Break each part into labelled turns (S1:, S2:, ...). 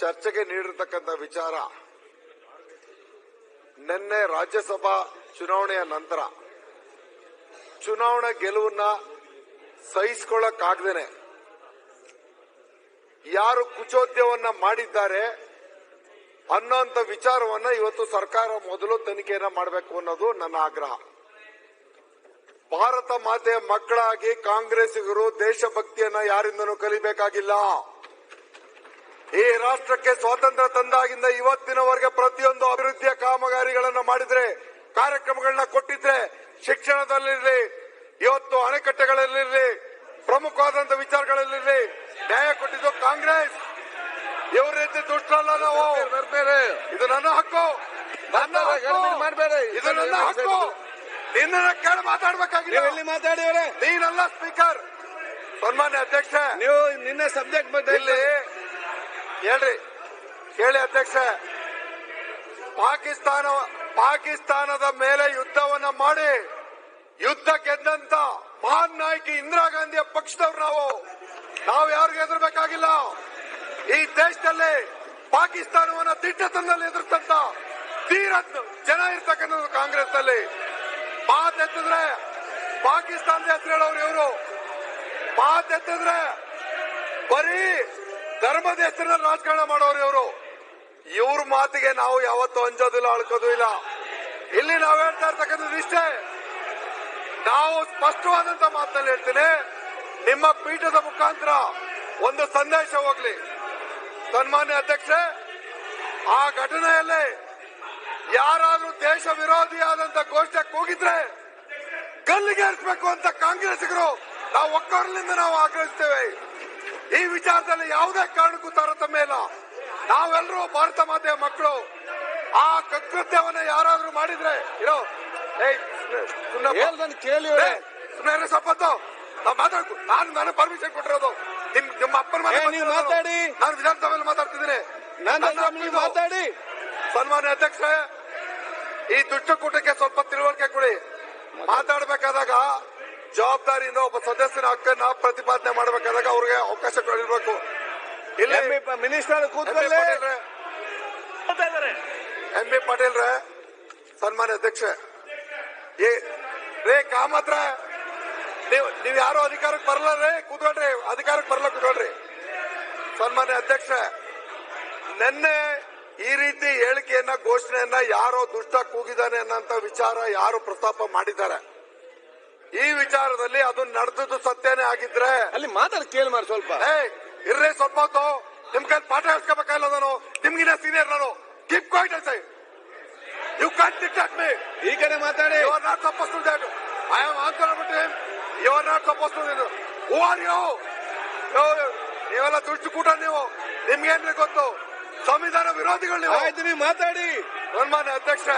S1: ಚರ್ಚೆಗೆ ನೀಡಿರತಕ್ಕಂಥ ವಿಚಾರ ನಿನ್ನೆ ರಾಜ್ಯಸಭಾ ಚುನಾವಣೆಯ ನಂತರ. ಚುನಾವಣಾ ಗೆಲುವನ್ನ ಸಹಿಸಿಕೊಳ್ಳಕ್ಕಾಗ್ದೇನೆ. ಯಾರು ಕುಚೋದ್ಯವನ್ನ ಮಾಡಿದ್ದಾರೆ ಅನ್ನೋಂಥ ವಿಚಾರವನ್ನ ಇವತ್ತು ಸರ್ಕಾರ ಮೊದಲು ತನಿಖೆಯನ್ನ ಮಾಡಬೇಕು ಅನ್ನೋದು ನನ್ನ ಆಗ್ರಹ. ಭಾರತ ಮಾತೆಯ ಮಕ್ಕಳಾಗಿ ಕಾಂಗ್ರೆಸ್ಸಿಗರು ದೇಶಭಕ್ತಿಯನ್ನ ಯಾರಿಂದನೂ ಕಲಿಬೇಕಾಗಿಲ್ಲ. ಈ ರಾಷ್ಟ್ರಕ್ಕೆ ಸ್ವಾತಂತ್ರ್ಯ ತಂದಾಗಿಂದ ಇವತ್ತಿನವರೆಗೆ ಪ್ರತಿಯೊಂದು ಅಭಿವೃದ್ಧಿಯ ಕಾಮಗಾರಿಗಳನ್ನ ಮಾಡಿದ್ರೆ ಕಾರ್ಯಕ್ರಮಗಳನ್ನ ಕೊಟ್ಟಿದ್ರೆ ಶಿಕ್ಷಣದಲ್ಲಿರಲಿ ಇವತ್ತು ಅಣೆಕಟ್ಟೆಗಳಲ್ಲಿರಲಿ ಪ್ರಮುಖವಾದಂತ ವಿಚಾರಗಳಲ್ಲಿರಲಿ ನ್ಯಾಯ ಕೊಟ್ಟಿದ್ದು ಕಾಂಗ್ರೆಸ್. ಇವ್ರ ರೀತಿ ದುಷ್ಟರಲ್ಲ ನಾವು. ಇದು ನನ್ನ ಹಕ್ಕು. ನನ್ನ
S2: ಮಾಡ್ಬೇಡಿ.
S1: ಇದು ನನ್ನ ಹಕ್ಕು. ನಿನ್ನ ಕೇಳಿ ಮಾತಾಡ್ಬೇಕಾಗಿಲ್ಲ.
S2: ಎಲ್ಲಿ ಮಾತಾಡಿವ್ರೆ
S1: ನೀನಲ್ಲ ಸ್ಪೀಕರ್ ಸನ್ಮಾನ್ಯ ಅಧ್ಯಕ್ಷ.
S2: ನೀವು ನಿನ್ನೆ ಸಬ್ಜೆಕ್ಟ್ ಬಗ್ಗೆ
S1: ಇಲ್ಲಿ ಹೇಳ್ರಿ. ಹೇಳಿ ಅಧ್ಯಕ್ಷ. ಪಾಕಿಸ್ತಾನ, ಪಾಕಿಸ್ತಾನದ ಮೇಲೆ ಯುದ್ಧವನ್ನ ಮಾಡಿ ಯುದ್ಧ ಗೆದ್ದಂತ ಮಹಾನ್ ನಾಯಕಿ ಇಂದಿರಾ ಗಾಂಧಿಯ ಪಕ್ಷದವ್ರು ನಾವು. ನಾವು ಯಾರಿಗೂ ಎದುರಬೇಕಾಗಿಲ್ಲ ಈ ದೇಶದಲ್ಲಿ ಪಾಕಿಸ್ತಾನವನ್ನ ದಿಟ್ಟತನದಲ್ಲಿ ಎದುರ್ತಂತ ತೀರ ಜನ ಇರ್ತಕ್ಕಂಥದ್ದು ಕಾಂಗ್ರೆಸ್ನಲ್ಲಿ ಮಾತೆತ್ತಿದ್ರೆ ಪಾಕಿಸ್ತಾನದ ಹೆಸರು ಹೇಳೋರು ಇವರು. ಮಾತೆತ್ತಿದ್ರೆ ಬರೀ ಧರ್ಮದ ಹೆಸರಿನಲ್ಲಿ ರಾಜಕಾರಣ ಮಾಡೋರು ಇವರು. ಇವ್ರ ಮಾತಿಗೆ ನಾವು ಯಾವತ್ತೂ ಅಂಜೋದಿಲ್ಲ, ಅಳ್ಕೋದು ಇಲ್ಲ. ಇಲ್ಲಿ ನಾವು ಹೇಳ್ತಾ ಇರ್ತಕ್ಕಂಥದ್ದು ಇಷ್ಟೇ. ನಾವು ಸ್ಪಷ್ಟವಾದಂತ ಮಾತಲ್ಲಿ ಹೇಳ್ತೀನಿ. ನಿಮ್ಮ ಪೀಠದ ಮುಖಾಂತರ ಒಂದು ಸಂದೇಶ ಹೋಗ್ಲಿ. ಸನ್ಮಾನ್ಯ ಅಧ್ಯಕ್ಷೆ ಆ ಘಟನೆಯಲ್ಲಿ ಯಾರಾದ್ರೂ ದೇಶ ವಿರೋಧಿಯಾದಂತ ಘೋಷಣೆ ಕೂಗಿದ್ರೆ ಗಲ್ಲಿಗೇರಿಸಬೇಕು ಅಂತ ಕಾಂಗ್ರೆಸ್ಗರು ನಾವು ಒಕ್ಕೂರಲಿಂದ ನಾವು ಆಗ್ರಹಿಸ್ತೇವೆ. ವಿಚಾರದಲ್ಲಿ ಯಾವುದೇ ಕಾರಣಕ್ಕೂ ತಾರತಮ್ಯ ಇಲ್ಲ. ನಾವೆಲ್ಲರೂ ಭಾರತ ಮಾತೆಯ ಮಕ್ಕಳು. ಆ ಕೃತ್ಯವನ್ನ ಯಾರಾದ್ರೂ ಮಾಡಿದ್ರೆ ಇರೋ.
S2: ಕೇಳಿ
S1: ಏ, ಸಪ್ಪತ್ತು. ನಾವ್ ಮಾತಾಡ್ಕೊ ನಾನು ನನಗೆ ಪರ್ಮಿಷನ್ ಕೊಟ್ಟಿರೋದು. ನಿಮ್ ನಿಮ್ಮ ಅಪ್ಪನ ಮನೆ
S2: ಮಾತಾಡಿ.
S1: ನಾನು ವಿಧಾನಸಭೆಯಲ್ಲಿ ಮಾತಾಡ್ತಿದ್ದೀನಿ.
S2: ಮಾತಾಡಿ.
S1: ಸನ್ಮಾನ್ಯ ಅಧ್ಯಕ್ಷರೇ ಈ ದುಷ್ಟಕೂಟಕ್ಕೆ ಸ್ವಲ್ಪ ತಿಳುವಳಿಕೆ ಕೊಡಿ. ಮಾತಾಡಬೇಕಾದಾಗ ಜವಾಬ್ದಾರಿಯಿಂದ ಒಬ್ಬ ಸದಸ್ಯನ ಹಕ್ಕನ್ನ ಪ್ರತಿಪಾದನೆ ಮಾಡಬೇಕಾದಾಗ ಅವ್ರಿಗೆ ಅವಕಾಶ ಕೊಡಿರ್ಬೇಕು ಇಲ್ಲಿ
S2: ಮಿನಿಸ್ಟರ್
S1: ಎಂ ಬಿ
S2: ಕೂತ್ಕೊಳ್ಳಿ
S1: ಎಂ ಬಿ ಪಾಟೀಲ್ರೇ. ಸನ್ಮಾನ್ಯ ಅಧ್ಯಕ್ಷ. ಏ ರೇ ಕಾಮತ್ರ ನೀವು ನೀವು ಯಾರು ಅಧಿಕಾರಕ್ಕೆ ಬರಲ್ಲ ರೇ ಕೂತ್ಕೊಳ್ರಿ. ಅಧಿಕಾರಕ್ಕೆ ಬರಲ್ಲ ಕೂತ್ಕೊಳ್ರಿ. ಸನ್ಮಾನ್ಯ ಅಧ್ಯಕ್ಷ ನಿನ್ನೆ ಈ ರೀತಿ ಹೇಳಿಕೆಯನ್ನ ಘೋಷಣೆಯನ್ನ ಯಾರೋ ದುಷ್ಟ ಕೂಗಿದಾನೆ ಅನ್ನೋಂತ ವಿಚಾರ ಯಾರು ಪ್ರಸ್ತಾಪ ಮಾಡಿದ್ದಾರೆ? ಈ ವಿಚಾರದಲ್ಲಿ ಅದು ನಡೆದದ್ದು ಸತ್ಯನೇ ಆಗಿದ್ರೆ.
S2: ಅಲ್ಲಿ ಮಾತಾಡ ಕೇಳಿ ಮಾಡಿ ಸ್ವಲ್ಪ.
S1: ಏ ಇರ್ರಿ ಸ್ವಲ್ಪ ಹೊತ್ತು. ನಿಮ್ ಕೈ ಪಾಠ ಹೇಳ್ಸ್ಕೋಬೇಕಲ್ಲ ನಾನು. ನಿಮ್ಗಿನ ಸೀನಿಯರ್ ನಾನು. Keep quiet I you can't dictate me
S2: ಈ ಕಡೆ ಮಾತಾಡಿ.
S1: You are not suppose to that I am answer about him you are not suppose to who are you ನೀವೆಲ್ಲ ದುಷ್ಟಕೂಟ ನೀವು. ನಿಮ್ಗೇನ್ರಿ ಗೊತ್ತು? ಸಂವಿಧಾನ ವಿರೋಧಿಗಳು ನೀವು.
S2: ಆಯ್ತು ನೀವು ಮಾತಾಡಿ.
S1: ಸನ್ಮಾನ್ಯ ಅಧ್ಯಕ್ಷ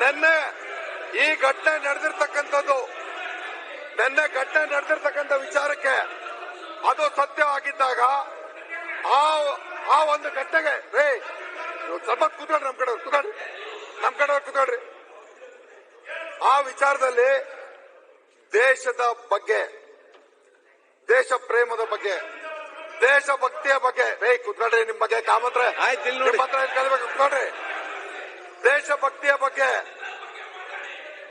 S1: ನಿನ್ನೆ ಈ ಘಟನೆ ನಡೆದಿರ್ತಕ್ಕಂಥದ್ದು ನಿನ್ನೆ ಘಟನೆ ನಡೆದಿರ್ತಕ್ಕಂಥ ವಿಚಾರಕ್ಕೆ ಅದು ಸತ್ಯವಾಗಿದ್ದಾಗ ಆ ಆ ಒಂದು ಘಟನೆಗೆ ರೇ ಸ್ವಲ್ಪ ಕೂತ್ಕೊಳ್ರಿ ನಮ್ ಕಡೆ ಕೂತ್ಕೊಳ್ರಿ. ನಮ್ ಕಡೆ ಕೂತ್ಕೊಳ್ರಿ. ಆ ವಿಚಾರದಲ್ಲಿ ದೇಶದ ಬಗ್ಗೆ ದೇಶ ಪ್ರೇಮದ ಬಗ್ಗೆ ದೇಶ ಭಕ್ತಿಯ ಬಗ್ಗೆ ರೇ ಕೂತ್ಕೊಳ್ರಿ ನಿಮ್ ಬಗ್ಗೆ ಕಾಮತ್ರ. ಕೇಳ್ಬೇಕು ಕೂತ್ಕೊಳ್ರಿ. ದೇಶಭಕ್ತಿಯ ಬಗ್ಗೆ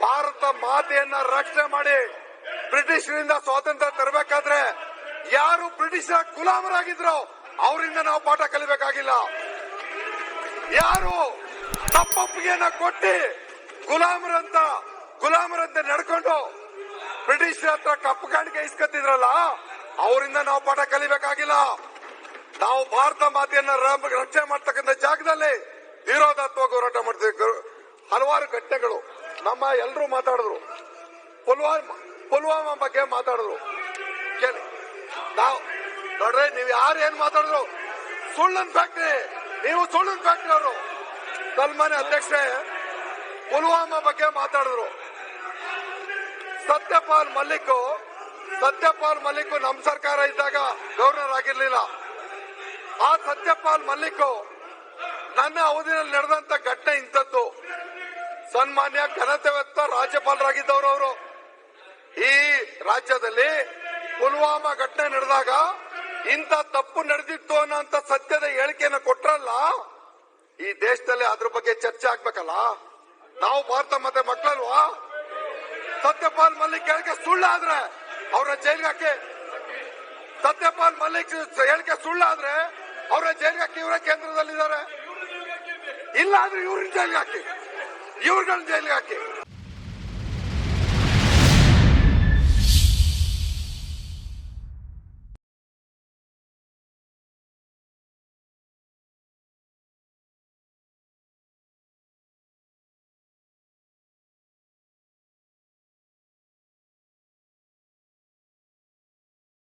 S1: ಭಾರತ ಮಾತೆಯನ್ನ ರಕ್ಷಣೆ ಮಾಡಿ ಬ್ರಿಟಿಷರಿಂದ ಸ್ವಾತಂತ್ರ್ಯ ತರಬೇಕಾದ್ರೆ ಯಾರು ಬ್ರಿಟಿಷರ ಗುಲಾಮರಾಗಿದ್ರು ಅವರಿಂದ ನಾವು ಪಾಠ ಕಲಿಬೇಕಾಗಿಲ್ಲ. ಯಾರು ತಪ್ಪೊಪ್ಪಿಗೆಯನ್ನ ಕೊಟ್ಟಿ ಗುಲಾಮರಂತ ಗುಲಾಮರಂತೆ ನಡ್ಕೊಂಡು ಬ್ರಿಟಿಷರ ಹತ್ರ ಕಪ್ಪು ಕಾಣಿಕೆ ಇಸ್ಕತ್ತಿದ್ರಲ್ಲ, ಅವರಿಂದ ನಾವು ಪಾಠ ಕಲಿಬೇಕಾಗಿಲ್ಲ. ನಾವು ಭಾರತ ಮಾತೆಯನ್ನ ರಕ್ಷಣೆ ಮಾಡ್ತಕ್ಕಂಥ ಜಾಗದಲ್ಲಿ ವಿರೋಧಾತ್ಮ ಹೋರಾಟ ಮಾಡ್ತೀವಿ ಹಲವಾರು ಘಟನೆಗಳು ನಮ್ಮ ಎಲ್ಲರೂ ಮಾತಾಡಿದ್ರು. ಪುಲ್ವಾಮಾ ಪುಲ್ವಾಮಾ ಬಗ್ಗೆ ಮಾತಾಡಿದ್ರು. ಕೇಳಿ. ನಾವು ನೋಡ್ರಿ, ನೀವು ಯಾರು ಏನ್ ಮಾತಾಡಿದ್ರು? ಸುಳ್ಳನ್ ಫ್ಯಾಕ್ಟ್ರಿ ನೀವು ಸುಳ್ಳನ್ ಫ್ಯಾಕ್ಟ್ರಿ ಅವರು. ಸಲ್ಮಾನ್ ಅಧ್ಯಕ್ಷರೇ ಪುಲ್ವಾಮಾ ಬಗ್ಗೆ ಮಾತಾಡಿದ್ರು. ಸತ್ಯಪಾಲ್ ಮಲ್ಲಿಕ್ ಸತ್ಯಪಾಲ್ ಮಲ್ಲಿಕ್ ನಮ್ಮ ಸರ್ಕಾರ ಇದ್ದಾಗ ಗವರ್ನರ್ ಆಗಿರ್ಲಿಲ್ಲ. ಆ ಸತ್ಯಪಾಲ್ ಮಲ್ಲಿಕ್ ನನ್ನ ಅವಧಿನಲ್ಲಿ ನಡೆದಂತ ಘಟನೆ ಇಂಥದ್ದು. ಸನ್ಮಾನ್ಯ ಘನತೆ ವ್ಯಕ್ತ ರಾಜ್ಯಪಾಲರಾಗಿದ್ದವರು ಅವರು. ಈ ರಾಜ್ಯದಲ್ಲಿ ಪುಲ್ವಾಮಾ ಘಟನೆ ನಡೆದಾಗ ಇಂಥ ತಪ್ಪು ನಡೆದಿತ್ತು ಅನ್ನೋಂತ ಸತ್ಯದ ಹೇಳಿಕೆಯನ್ನು ಕೊಟ್ರಲ್ಲ? ಈ ದೇಶದಲ್ಲಿ ಅದ್ರ ಬಗ್ಗೆ ಚರ್ಚೆ ಆಗ್ಬೇಕಲ್ಲ? ನಾವು ಭಾರತ ಮತ್ತೆ ಮಕ್ಕಳಲ್ವಾ? ಸತ್ಯಪಾಲ್ ಮಲ್ಲಿಕ್ ಹೇಳಿಕೆ ಸುಳ್ಳಾದ್ರೆ ಅವರ ಜೈಲ್ಗೆ ಹಾಕಿ ಸತ್ಯಪಾಲ್ ಮಲ್ಲಿಕ್ ಹೇಳಿಕೆ ಸುಳ್ಳಾದ್ರೆ ಅವರ ಜೈಲ್ಗೆ ಹಾಕಿ ಇವರೇ ಕೇಂದ್ರದಲ್ಲಿದ್ದಾರೆ. ಇಲ್ಲ ಅಂದ್ರೆ ಇವ್ರನ್ನ ಜೈಲ್ಗೆ ಹಾಕಿ ಇವ್ರಗಳ ಜೈಲ್ಗೆ ಹಾಕಿ.